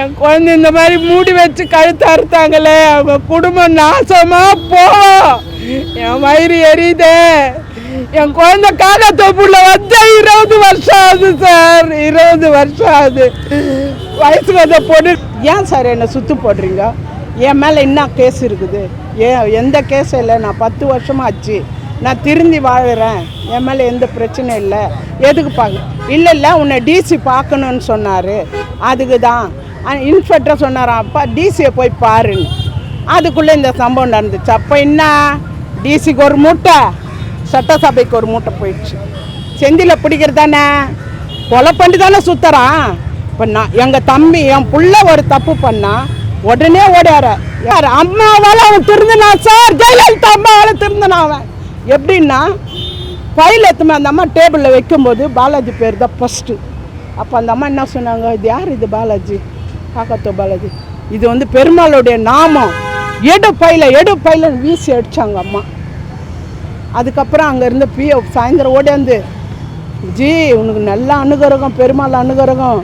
என் குழந்தை இந்த மாதிரி மூடி வச்சு கழுத்து அறுத்தாங்களே அவங்க குடும்பம் நாசமா போவோம் என் வயிறு எரியுதே. என் குழந்தை காக்கத்தோப்புல வந்து இருபது வருஷம் ஆகுது சார். இருபது வருஷம் ஆகுது. வயசுக்கு வந்த பொண்ணு ஏன் சார் என்னை சுத்து போடுறீங்க? என் மேலே என்ன கேஸ் இருக்குது? ஏன் எந்த கேஸும் இல்லை? நான் பத்து வருஷமா ஆச்சு. நான் திருந்தி வாழுறேன். என் மேலே எந்த பிரச்சனையும் இல்லை. எதுக்கு பார்க்க இல்லை இல்லை உன்னை டிசி பார்க்கணுன்னு சொன்னார். அதுக்கு தான் இன்ஸ்பெக்டர் சொன்னாராம் அப்பா டிசியை போய் பாருன்னு. அதுக்குள்ளே இந்த சம்பவம் நடந்துச்சு. அப்போ என்ன? டிசிக்கு ஒரு மூட்டை சட்டசபைக்கு ஒரு மூட்டை போயிடுச்சு. செந்தில பிடிக்கிறது தானே? கொலை பண்ணி தானே சுத்துறான். இப்போ நான் எங்கள் தம்பி என் புள்ள ஒரு தப்பு பண்ணா உடனே ஓடியார. யார் அம்மாவால் அவன் திருந்தினான் சார். ஜெயலலிதா அம்மாவால் திருந்தினான் அவன். எப்படின்னா ஃபைல் எடுத்துமே அந்த அம்மா டேபிளில் வைக்கும்போது பாலாஜி பேர் தான் ஃபஸ்ட்டு அப்போ அந்த அம்மா என்ன சொன்னாங்க? இது யார் இது பாலாஜி? காக்கத்தோ பாலாஜி இது வந்து பெருமாளுடைய நாமம். எடு பையில எடு பையில வீசி அடிச்சாங்க அம்மா. அதுக்கப்புறம் அங்கேருந்து பிஓ சாயந்தரம் ஓடியாந்து ஜி உனக்கு நல்ல அனுகிரகம் பெருமாள் அனுகிரகம்.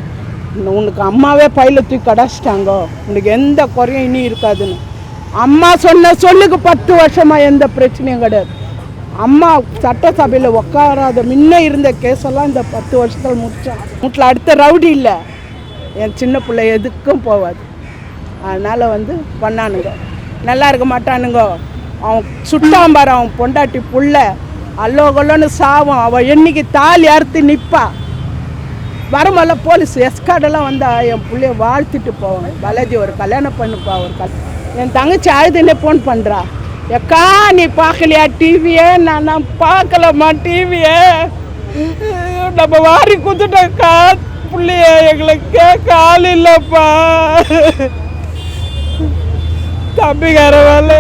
உனக்கு அம்மாவே பையில தூக்கி கடாச்சிட்டாங்க. உனக்கு எந்த குறையும் இனி இருக்காதுன்னு. அம்மா சொன்ன சொல்லுக்கு பத்து வருஷமா எந்த பிரச்சனையும் கிடையாது. அம்மா சட்டசபையில் உட்காராத முன்ன இருந்த கேஸெல்லாம் இந்த பத்து வருஷத்தில் முடிச்சான் வீட்டில் அடுத்த ரவுடி இல்லை. என் சின்ன பிள்ளை எதுக்கும் போகாது அதனால் வந்து பண்ணானுங்க. நல்லா இருக்க மாட்டானுங்க. அவன் சுட்டாம்பார் அவன் பொண்டாட்டி புள்ள. அல்லோ கொல்லோன்னு சாவும். அவன் என்னைக்கு தாலி அறுத்து நிற்பா வரமல்ல போலீஸ் எஸ்கார்டெல்லாம் வந்தா என் பிள்ளைய வாழ்த்திட்டு போவாங்க பாலாஜி ஒரு கல்யாணம் பண்ணுப்பா ஒரு கல். என் தங்கச்சி அழுதுன்னே ஃபோன் பண்ணுறா எக்கா நீ பார்க்கலையா டிவியே நான் நான் பார்க்கலம்மா டிவியே நம்ம வாரி குத்துட்டோம்க்கா பிள்ளைய எங்களுக்கு கேட்க ஆள் இல்லைப்பா. தம்பிக்கார வேலை.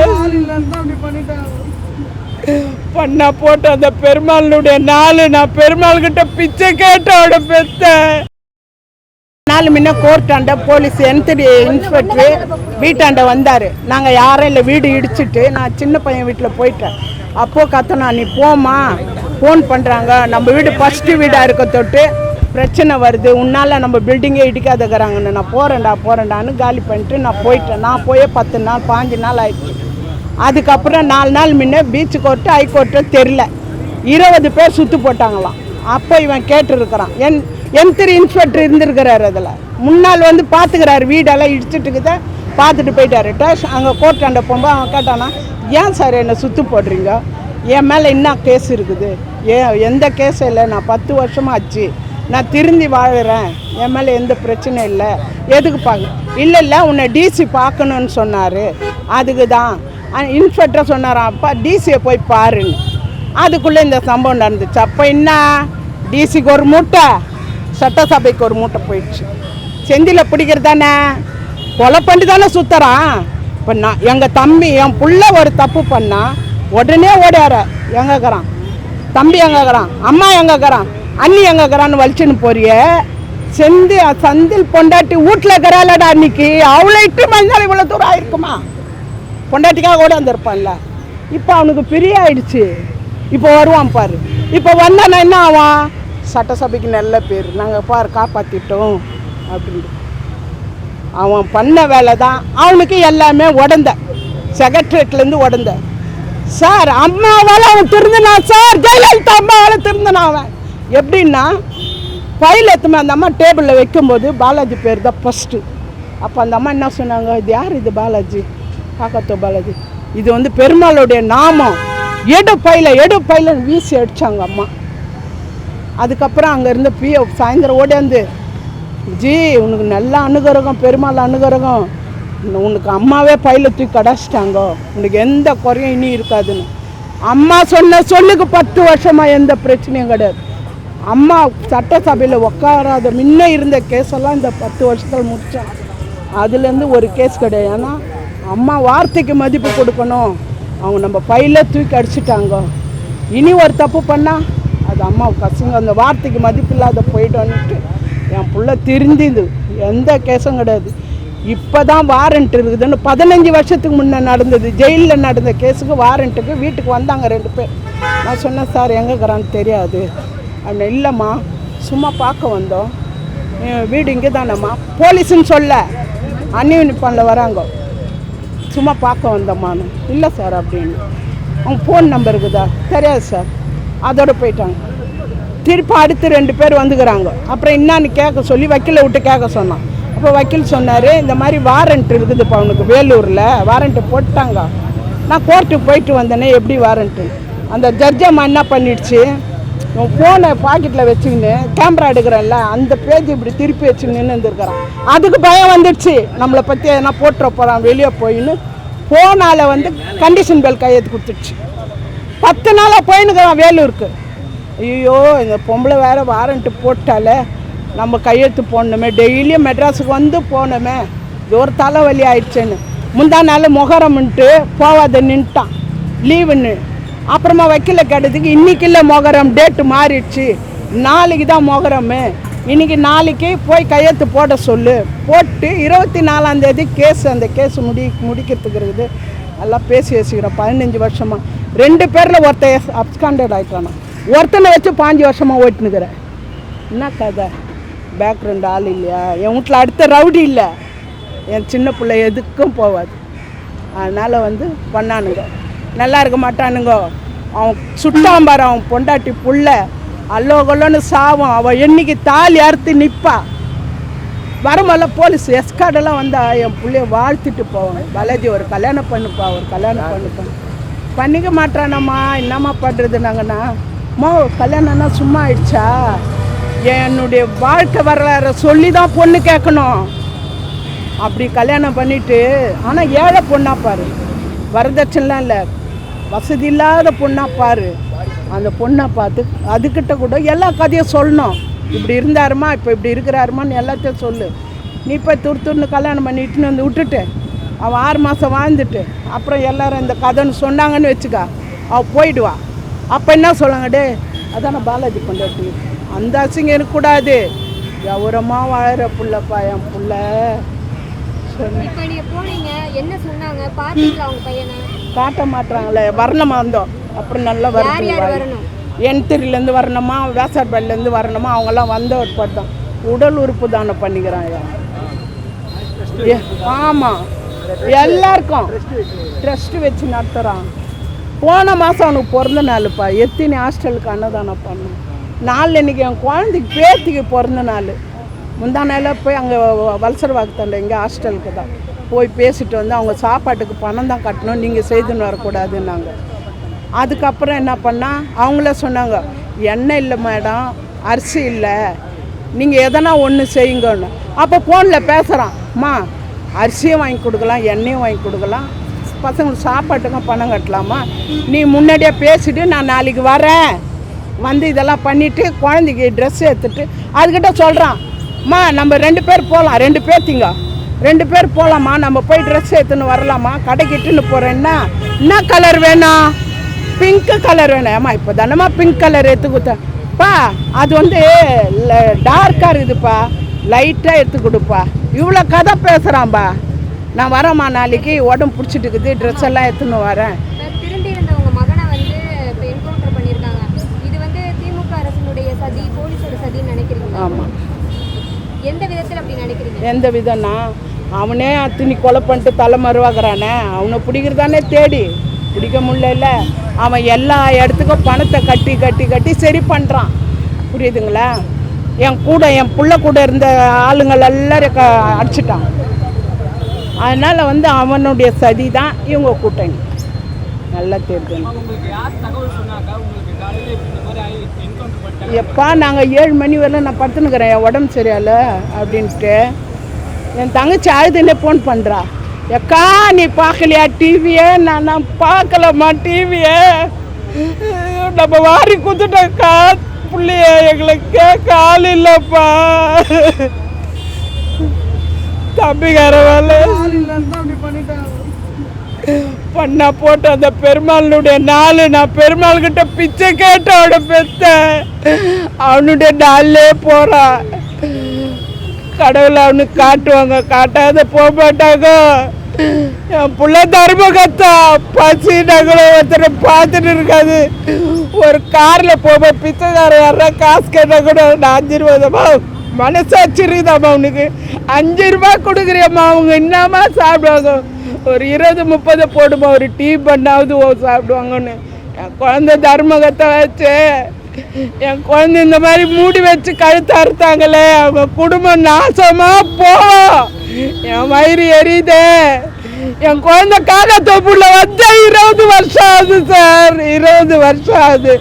பண்ணா போட்டு அந்த பெருமாளுடைய நாள் நான் பெருமாள் கிட்ட பிச்சை கேட்டோட பெத்த நாலு முன்ன கோர்ட்டாண்ட போலீஸ் என்த்ரி இன்ஸ்பெக்டர் வீட்டாண்ட வந்தார். நாங்கள் யாரும் இல்லை வீடு இடிச்சிட்டு நான் சின்ன பையன் வீட்டில் போயிட்டேன். அப்போது கத்தனா நீ போம்மா ஃபோன் பண்ணுறாங்க நம்ம வீடு ஃபஸ்ட்டு வீடாக இருக்க தொட்டு பிரச்சனை வருது உன்னால் நம்ம பில்டிங்கே இடிக்காதக்கிறாங்கன்னு. நான் போகிறேன்டா போகிறேன்டான்னு காலி பண்ணிட்டு நான் போயிட்டேன். நான் போய் பத்து நாள் பாஞ்சு நாள் ஆயிடுச்சு. அதுக்கப்புறம் நாலு நாள் முன்ன பீச் கோர்ட்டு ஹைகோர்ட்டு தெரில இருபது பேர் சுற்று போட்டாங்களாம். அப்போ இவன் கேட்டுருக்கிறான். என் என் திரு இன்ஸ்பெக்டர் இருந்திருக்கிறாரு அதில். முன்னால் வந்து பார்த்துக்கிறாரு வீடெல்லாம் இடிச்சுட்டு இருக்குத. பார்த்துட்டு போயிட்டாரு. டேஷ் அங்கே கோர்ட்டாண்ட போகும்போது அவன் கேட்டானா ஏன் சார் என்னை சுற்று போடுறீங்க? என் மேலே என்ன கேஸ் இருக்குது? ஏன் எந்த கேஸும் இல்லை. நான் பத்து வருஷமாக ஆச்சு. நான் திருந்தி வாழுறேன் என் மேலே எந்த பிரச்சனையும் இல்லை. எதுக்கு பார்க்க இல்லை இல்லை உன்னை டிசி பார்க்கணுன்னு சொன்னார். அதுக்கு தான். இன்ஸ்பெக்டர் சொன்னாராம் அப்பா டிசியை போய் பாருன்னு. அதுக்குள்ளே இந்த சம்பவம் நடந்துச்சு. அப்போ என்ன? டிசிக்கு ஒரு மூட்டை. சட்டசபைக்கு ஒரு மூட்டை போயிடுச்சு. செந்தில பிடிக்கிறது தானே? கொலை பண்ணி தானே சுத்துறான் இப்போ நான் எங்கள் தம்பி என் புள்ள ஒரு தப்பு பண்ணா உடனே ஓடியார எங்கக்கிறான் தம்பி எங்கக்கிறான் அம்மா எங்கக்கிறான் அண்ணி எங்கக்கிறான்னு வலிச்சுன்னு போறிய. செந்து சந்தில் பொண்டாட்டி வீட்டில் இருக்கிறாளடா அன்னைக்கு. அவளை இட்டு மஞ்சள் இவ்வளோ தூரம் ஆயிருக்குமா? பொண்டாட்டிக்காக கூட வந்திருப்பான்ல இப்போ அவனுக்கு பிரிய ஆயிடுச்சு. இப்போ வருவான் பாரு. இப்போ வந்தானா என்ன ஆவான்? சட்டசபைக்கு நல்ல பேர். நாங்கள் பார் காப்பாற்றிட்டோம் அப்படின்னு. அவன் பண்ண வேலை தான் அவனுக்கு எல்லாமே உடந்த. செக்ரட்டரியேட்லேருந்து உடந்த. சார் அம்மாவால் அவன் திருந்தினான். சார் ஜெயலலிதா அம்மாவால் திருந்தினான் அவன். எப்படின்னா ஃபைல் எடுத்துமே அந்த அம்மா டேபிளில் வைக்கும்போது பாலாஜி பேர் தான் ஃபஸ்ட்டு அப்போ அந்த அம்மா என்ன சொன்னாங்க? இது யார் இது பாலாஜி? காக்கத்தோ பாலாஜி. இது வந்து பெருமாளுடைய நாமம். எடு பையில எடு பையில வீசி அடிச்சாங்க அம்மா. அதுக்கப்புறம் அங்கேருந்து பிஓ சாயந்தரம் ஓடியாந்து ஜி உனக்கு நல்ல அனுகிரகம் பெருமாள் அனுகிரகம். உனக்கு அம்மாவே பையில தூக்கி கடைச்சிட்டாங்கோ உனக்கு எந்த குறையும் இனி இருக்காதுன்னு. அம்மா சொன்ன சொல்லுக்கு பத்து வருஷமாக எந்த பிரச்சனையும் கிடையாது. அம்மா சட்டசபையில் உட்காராத முன்ன இருந்த கேஸெல்லாம் இந்த பத்து வருஷத்தில் முடித்தான் அதுலேருந்து ஒரு கேஸ் கிடையாது. ஏன்னா அம்மா வார்த்தைக்கு மதிப்பு கொடுக்கணும். அவங்க நம்ம பையில தூக்கி அடிச்சிட்டாங்க. இனி ஒரு தப்பு பண்ணால் அது அம்மா கசுங்க அந்த வார்த்தைக்கு மதிப்பு இல்லாத போயிட்டோன்னுட்டு என் புள்ள திருந்திது. எந்த கேஸும் கிடையாது. இப்போ தான் வாரண்ட் இருக்குதுன்னு பதினஞ்சு வருஷத்துக்கு முன்னே நடந்தது. ஜெயிலில் நடந்த கேஸுக்கு வாரண்ட்டுக்கு வீட்டுக்கு வந்தாங்க ரெண்டு பேர். நான் சொன்னேன் சார் எங்கே இருக்கிறான்னு தெரியாது. அப்படின்னு இல்லைம்மா சும்மா பார்க்க வந்தோம். வீடு இங்கே தானம்மா போலீஸுன்னு சொல்ல. அன்யூனிஃபார்மில் வராங்க. சும்மா பார்க்க வந்தம்மான்னு. இல்லை சார் அப்படின்னு. அவங்க ஃபோன் நம்பர் இருக்குதா? தெரியாது சார். அதோட போயிட்டாங்க. திருப்பி அடுத்து ரெண்டு பேர் வந்துக்கிறாங்க. அப்புறம் என்னான்னு கேட்க சொல்லி வக்கீலை விட்டு கேட்க சொன்னான். அப்போ வக்கீல் சொன்னார் இந்த மாதிரி வாரண்ட் இருக்குதுப்பா அவனுக்கு வேலூரில். வாரண்ட்டு போட்டாங்க. நான் கோர்ட்டுக்கு போயிட்டு வந்தேனே எப்படி வாரண்ட்டு அந்த ஜட்ஜம்மா என்ன பண்ணிடுச்சு? உன் ஃபோனை பாக்கெட்டில் வச்சுக்கின்னு கேமரா எடுக்கிறேன்ல அந்த பேஜ் இப்படி திருப்பி வச்சு நின்று இருந்திருக்கிறான். அதுக்கு பயம் வந்துடுச்சு. நம்மளை பற்றி எதனா போட்டுற போகிறான் வெளியே போயின்னு. ஃபோனால் வந்து கண்டிஷன் பெல் கையெழுத்து கொடுத்துடுச்சு. பத்து நாளாக போயின்னுக்கிறான் வேலூருக்கு. ஐயோ இந்த பொம்பளை வேற வாரண்ட்டு போட்டாலே நம்ம கையெழுத்து போடணுமே. டெய்லியும் மெட்ராஸுக்கு வந்து போகணுமே. இது ஒரு தலைவலி ஆயிடுச்சேன்னு. முந்தா நாள் முகரம்ன்ட்டு போவாத நின்ட்டான். லீவுன்னு அப்புறமா வக்கீல கேட்டதுக்கு இன்றைக்கி இல்லை மொகரம் டேட்டு மாறிடுச்சு. நாளைக்கு தான் மொகரம். இன்னைக்கு நாளைக்கு போய் கையெழுத்து போட சொல்லு. போட்டு இருபத்தி நாலாந்தேதி கேஸ் அந்த கேஸ் முடி முடிக்கிறதுக்கு இருக்குது. எல்லாம் பேசி வச்சுக்கிறோம் பதினஞ்சு வருஷமாக ரெண்டு பேரில் ஒருத்தன் அப்ஸ்காண்டட் ஆகிட்டானா ஒருத்தனை வச்சு பாஞ்சு வருஷமாக ஓட்டினுக்கிறேன் என்ன கதை? பேக்ரவுண்ட் ஆள் இல்லையா? என் வீட்டில் அடுத்த ரவுடி இல்லை. என் சின்ன பிள்ளை எதுக்கும் போகாது அதனால் வந்து பண்ணானுங்க. நல்லா இருக்க மாட்டானுங்கோ அவன் சுட்டாம்பார் அவன் பொண்டாட்டி புள்ள. அல்லோ கொல்லோன்னு சாவும் அவன் என்னைக்கு தாலி அறுத்து நிற்பா வருமல்ல போலீஸ் எஸ்கார்டெல்லாம் வந்தா என் பிள்ளைய வாழ்த்துட்டு போவேன். பாலாஜி ஒரு கல்யாணம் பண்ணுப்பா ஒரு கல்யாணம் பண்ணுப்பா. பண்ணிக்க மாட்டானம்மா என்னம்மா பண்ணுறது நாங்கண்ணா? அம்மா கல்யாணம்னா சும்மா ஆயிடுச்சா? என்னுடைய வாழ்க்கை வரலாறு சொல்லி தான் பொண்ணு கேட்கணும். அப்படி கல்யாணம் பண்ணிட்டு ஆனால் ஏழை பொண்ணா பாரு. வரதட்சணைலாம் இல்லை. வசதி இல்லாத பொண்ணாக பாரு. அந்த பொண்ணை பார்த்து அதுக்கிட்ட கூட எல்லா கதையும் சொல்லணும். இப்படி இருந்தாருமா இப்போ இப்படி இருக்கிறாருமான்னு எல்லாத்தையும் சொல்லு. நீ போய் துருத்துன்னு கல்யாணம் பண்ணிட்டுன்னு வந்து விட்டுட்டு அவன் ஆறு மாதம் வாழ்ந்துட்டு அப்புறம் எல்லாரும் இந்த கதைன்னு சொன்னாங்கன்னு வச்சுக்கா அவள் போயிடுவா. அப்போ என்ன சொல்லுங்க டே அதான் பாலாஜி கொண்டாட்டி அந்த அசிங்கம் இருக்கக்கூடாது கௌரவமாக வாழற புள்ளப்பா என் புள்ள. சொல்லு என்ன சொன்னாங்க? பாத்தீங்களா அவங்க பையனை? காட்ட மாட்டாங்களே வரணுமா வந்தோம் அப்புறம் நல்லா வரணும் என்திரிலேருந்து வரணுமா? வேசார்பேட்லேருந்து வரணுமா அவங்கெல்லாம் வந்த ஒரு பட்டம். உடல் உறுப்பு தானம் பண்ணிக்கிறாங்க. ஆமாம் எல்லாருக்கும். ட்ரஸ்ட் வச்சு நடத்துகிறான் போன மாதம் அவனுக்கு பிறந்த நாளுப்பா. எத்தனை ஹாஸ்டலுக்கு அன்னதானம் பண்ணோம் நாள் இன்னைக்கு என் குழந்தைக்கு பேத்திக்கு பிறந்த நாள். முந்தா நாளில் போய் அங்கே வல்சர் வாக்குத்தாண்ட எங்கே ஹாஸ்டலுக்கு தான். போய் பேசிட்டு வந்து அவங்க சாப்பாட்டுக்கு பணம் தான் கட்டணும் நீங்கள் செய்துன்னு வரக்கூடாதுன்னாங்க. அதுக்கப்புறம் என்ன பண்ணால் அவங்களே சொன்னாங்க எண்ணெய் இல்லை மேடம் அரிசி இல்லை. நீங்கள் எதனா ஒன்று செய்யுங்கன்னு. அப்போ ஃபோனில் பேசுகிறான்ம்மா அரிசியும் வாங்கி கொடுக்கலாம் எண்ணெயும் வாங்கி கொடுக்கலாம். பசங்களுக்கு சாப்பாட்டுக்கும் பணம் கட்டலாமா? நீ முன்னாடியே பேசிட்டு நான் நாளைக்கு வரேன். வந்து இதெல்லாம் பண்ணிவிட்டு குழந்தைக்கு ட்ரெஸ் எடுத்துட்டு அதுக்கிட்ட சொல்கிறான் அம்மா நம்ம ரெண்டு பேர் போகலாம் ரெண்டு பேர்த்திங்க ரெண்டு பேர் போகலாமா நம்ம போய் ட்ரெஸ் எடுத்துன்னு வரலாமா? கடைக்கு இட்டுன்னு போகிறேன்னா என்ன கலர் வேணும்? பிங்க் கலர் வேணும். ஏம்மா இப்போ தானம்மா பிங்க் கலர் எடுத்து கொடுத்தேன் பா அது வந்து டார்க்காக இருக்குதுப்பா. லைட்டாக எடுத்து கொடுப்பா. இவ்வளோ கதை பேசுகிறான்பா நான் வரேம்மா நாளைக்கு உடம்பு பிடிச்சிட்டு இருக்குது. ட்ரெஸ் எல்லாம் எடுத்துன்னு வரேன். ஆமாம் எந்த விதத்தில் அப்படி நினைக்கிறீங்க? எந்த விதம்னா அவனே அத்தினி கொலை பண்ணிட்டு தலை மருவாகிறானே அவனை பிடிக்கிறதானே தேடி. பிடிக்க முடியல அவன் எல்லா இடத்துக்கும் பணத்தை கட்டி கட்டி கட்டி சரி பண்ணுறான் புரியுதுங்களா? என் கூட என் பிள்ளை கூட இருந்த ஆளுங்கள் எல்லாரும் க அடிச்சிட்டான். அதனால் வந்து அவனுடைய சதி தான் இவங்க கூட்டணி. நல்லா தெரிஞ்சு எப்பா நாங்கள் ஏழு மணி வரல நான் படுத்துனுக்கிறேன். என் உடம்பு சரியால அப்படின்ட்டு. என் தங்கச்சி அழுதுன்னே ஃபோன் பண்ணுறா எக்கா நீ பார்க்கலையா டிவியை நான் நான் பார்க்கலம்மா டிவியை நம்ம வாரி குத்துட்டோம்க்கா பிள்ளைய எங்களுக்கு கேட்க ஆள் இல்லைப்பா. தம்பிக்கார வேலை. பண்ணா போட்டு அந்த பெருமாளுடைய நாள் நான் பெருமாள் கிட்ட பிச்சை கேட்டு அவனை பெத்தேன் அவனுடைய நாளே போறான் கடவுளை அவனுக்கு காட்டுவாங்க. காட்டாத போக மாட்டாங்க என் புள்ள தர்ம கத்தா பசி நகல ஒருத்தரை பார்த்துட்டு இருக்காது. ஒரு காரில் போக பிச்சைக்காரன் வர்ற காசு கேட்டால் கூட நான் அஞ்சு ரூபாய்மா மனசாட்சி இருக்குதாம்மா அவனுக்கு. அஞ்சு ரூபா கொடுக்குறியம்மா அவங்க என்னம்மா சாப்பிடுவாங்க? ஒரு இருபது முப்பது போடுமா ஒரு டீ பண்ணாவது ஓ சாப்பிடுவாங்கன்னு. என் குழந்தை தர்மகத்தை வச்சு என் குழந்தை இந்த மாதிரி மூடி வச்சு கழுத்து அறுத்தாங்களே அவங்க குடும்பம் நாசமா போவோம் என் வயிறு எரியுதே. என் குழந்தை காலத்தோப்புல வந்து இருபது வருஷம் ஆகுது சார். இருபது வருஷம் ஆகுது.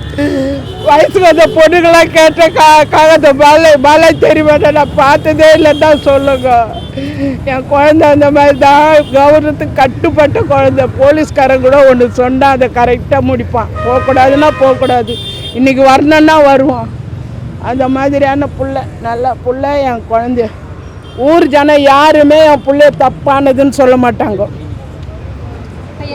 வயசு வந்த பொண்ணுங்களாம் கேட்ட கா காகத்தை பாலை பாலை தெரியுமா நான் பார்த்ததே இல்லைன்னா சொல்லுங்க. என் குழந்தை அந்த மாதிரி தான் கௌரவத்துக்கு கட்டுப்பட்ட குழந்தை. போலீஸ்காரன் கூட ஒன்று சொன்னா அதை கரெக்டாக முடிப்பான். போகக்கூடாதுன்னா போகக்கூடாது. இன்னைக்கு வரணும்னா வருவான் அந்த மாதிரியான புள்ள நல்ல புள்ள என் குழந்தைய ஊர் ஜனம் யாருமே என் பிள்ளைய தப்பானதுன்னு சொல்ல மாட்டாங்க.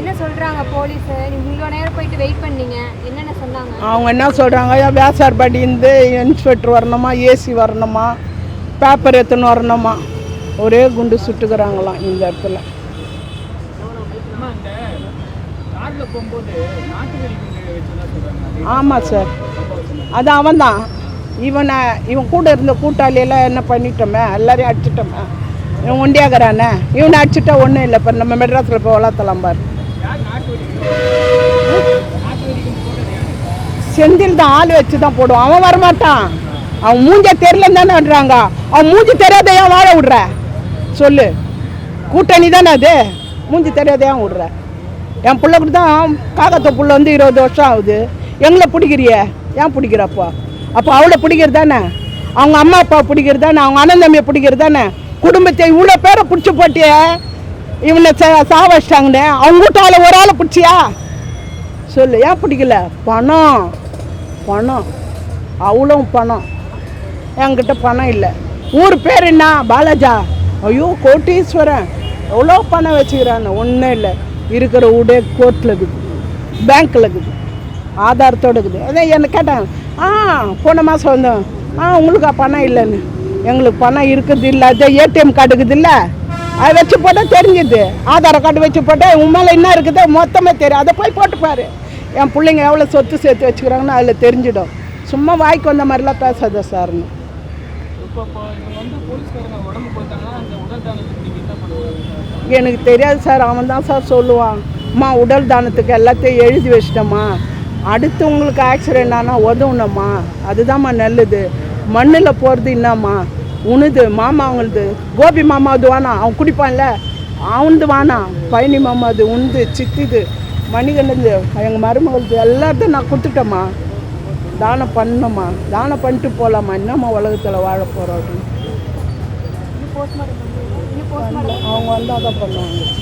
என்ன சொல்றாங்க போலீஸ்? இவ்வளோ நேரம் போயிட்டு வெயிட் பண்ணீங்க. என்னென்ன சொன்னாங்க? அவங்க என்ன சொல்கிறாங்க வியாசார்படி இருந்து இன்ஸ்பெக்டர் வரணுமா? ஏசி வரணுமா? பேப்பர் எடுத்துன்னு வரணுமா? ஒரே குண்டு சுட்டுக்கிறாங்களாம் இந்த இடத்துல அம்மா இந்த காரில் போகும்போது நாட்டு வெடி குண்டு வச்சுதான் சொல்கிறாங்க ஆமாம் சார் அது அவன்தான் இவனை இவன் கூட இருந்த கூட்டாளியெல்லாம் என்ன பண்ணிட்டோமே? எல்லாரையும் அடிச்சிட்டோமே. இவன் ஒண்டியாகிறானே? இவனை அடிச்சிட்டா ஒன்றும் இல்லை இப்போ நம்ம மெட்ராஸில் போய் வளர்த்தலாம் பாரு. செந்தில் தான் ஆள் வச்சு தான் போடுவான். அவன் வரமாட்டான். அவன் மூஞ்ச தெரியலன்னு தானே விடுறாங்க அவன் மூஞ்சி தெரியாத ஏன் வாழ விடுற? சொல்லு. கூட்டணி தானே அது. மூஞ்சி தெரியாத ஏன் விடுற? என் பிள்ளை கூட தான் காகத்த புள்ள வந்து இருபது வருஷம் ஆகுது. எங்களை பிடிக்கிறிய? ஏன் பிடிக்கிறப்போ? அப்போ அவளை பிடிக்கிறது தானே? அவங்க அம்மா அப்பா பிடிக்கிறது தானே? அவங்க அண்ணன் தம்பியை பிடிக்கிறது தானே? குடும்பத்தை இவ்வளோ பேரை பிடிச்சி போட்டிய? இவனை சா சாவச்சிட்டாங்கன்னு அவங்க ஆளை ஒரு ஆளை பிடிச்சியா? சொல்லு ஏன் பிடிக்கல? பணம். பணம். அவ்வளோ பணம். என்கிட்ட பணம் இல்லை. ஊர் பேர் என்ன? பாலாஜா. ஐயோ கோட்டீஸ்வரன். எவ்வளோ பணம் வச்சுக்கிறான்னு? ஒன்றும் இல்லை. இருக்கிற வீடே கோர்ட்டில் இருக்குது. பேங்க்கில் இருக்குது. ஆதாரத்தோடு இருக்குது. அதான் என்னை கேட்டாங்க ஆ போன மாதம் வந்தோம். ஆ உங்களுக்கு பணம் இல்லைன்னு. எங்களுக்கு பணம் இருக்குது இல்லை. அது ஏடிஎம் கார்டு இருக்குது இல்லை. அதை வச்சு போட்டால் தெரிஞ்சுது. ஆதார் கார்டு வச்சு போட்டால் உன் மேலே என்ன இருக்குதோ மொத்தமாக தெரியும். அதை போய் போட்டுப்பார் என் பிள்ளைங்க எவ்வளோ சொத்து சேர்த்து வச்சுக்கிறாங்கன்னு அதில் தெரிஞ்சிடும். சும்மா வாய்க்கு வந்த மாதிரிலாம் பேசாத சார்னு. எனக்கு தெரியாது சார் அவன் தான் சார் சொல்லுவான். அம்மா உடல் தானத்துக்கு எல்லாத்தையும் எழுதி வச்சிட்டம்மா. அடுத்து உங்களுக்கு ஆக்சிடென்ட் ஆனால் உதவுனம்மா. அதுதாம்மா நல்லது. மண்ணில் போகிறது என்னம்மா? உணுது மாமா அவங்களது கோபி மாமா அது வானா? அவன் குடிப்பான்ல. அவனது வானா? பழனி மாமா அது உண்டு சித்திது மணிகண்டது எங்கள் மருமகளுக்கு எல்லாத்தையும் நான் கொடுத்துட்டேம்மா. தானம் பண்ணம்மா தானம் பண்ணிட்டு போகலாமா என்னம்மா உலகத்தில் வாழ போகிறோம் அவங்க வந்தால் தான் பண்ணுவாங்க.